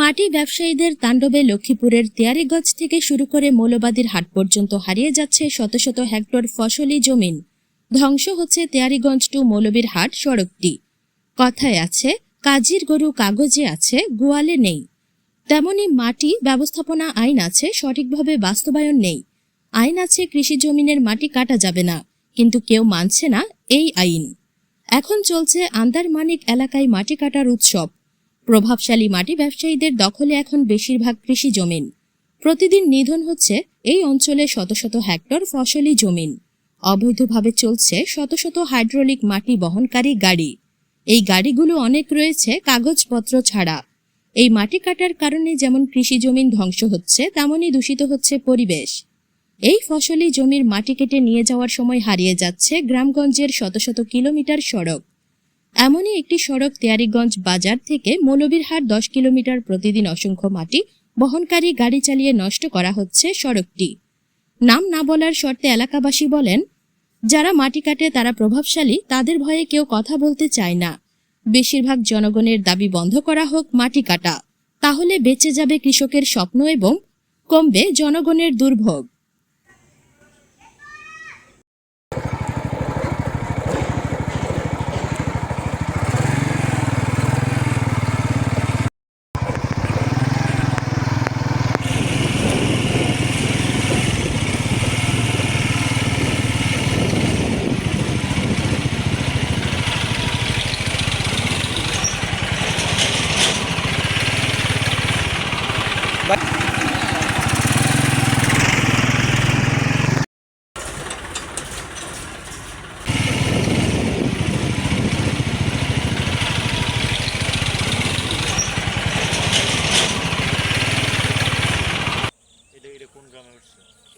মাটি ব্যবসায়ীদের তাণ্ডবে লক্ষ্মীপুরের তেয়ারিগঞ্জ থেকে শুরু করে মৌলবাদীর হাট পর্যন্ত হারিয়ে যাচ্ছে শত শত হেক্টর ফসলি জমিন ধ্বংস হচ্ছে তেয়ারিগঞ্জ টু মৌলবীর হাট সড়কটি। কথায় আছে, কাজীর গরু কাগজে আছে, গোয়ালে নেই। তেমনি মাটি ব্যবস্থাপনা আইন আছে, সঠিকভাবে বাস্তবায়ন নেই। আইন আছে, কৃষি জমিনের মাটি কাটা যাবে না, কিন্তু কেউ মানছে না এই আইন। এখন চলছে আন্দারমানিক এলাকায় মাটি কাটার উৎসব। প্রভাবশালী মাটি ব্যবসায়ীদের দখলে এখন বেশিরভাগ কৃষি জমিন। প্রতিদিন নিধন হচ্ছে এই অঞ্চলে শত শত হেক্টর ফসলি জমিন। অবৈধভাবে চলছে শত শত হাইড্রোলিক মাটি বহনকারী গাড়ি। এই গাড়িগুলো অনেক রয়েছে কাগজপত্র ছাড়া। এই মাটি কাটার কারণে যেমন কৃষি জমিন ধ্বংস হচ্ছে, তেমনই দূষিত হচ্ছে পরিবেশ। এই ফসলি জমির মাটি কেটে নিয়ে যাওয়ার সময় হারিয়ে যাচ্ছে গ্রামগঞ্জের শত শত কিলোমিটার সড়ক। এমনই একটি সড়ক তেয়ারিগঞ্জ বাজার থেকে মৌলবীরহাট দশ কিলোমিটার প্রতিদিন অসংখ্য মাটি বহনকারী গাড়ি চালিয়ে নষ্ট করা হচ্ছে সড়কটি। নাম না বলার শর্তে এলাকাবাসী বলেন, যারা মাটি কাটে তারা প্রভাবশালী, তাদের ভয়ে কেউ কথা বলতে চায় না। বেশিরভাগ জনগণের দাবি বন্ধ করা হোক মাটি কাটা, তাহলে বেঁচে যাবে কৃষকের স্বপ্ন এবং কমবে জনগণের দুর্ভোগ।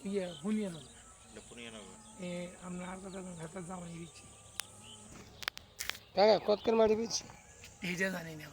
ইয়ে হুনিয়া নগর এটা পুনিয়ানগর এ আমরা আর কথা ভেতর জামাই দিচ্ছি কাকা কতকের মাটি পেয়েছি এইটা জানি না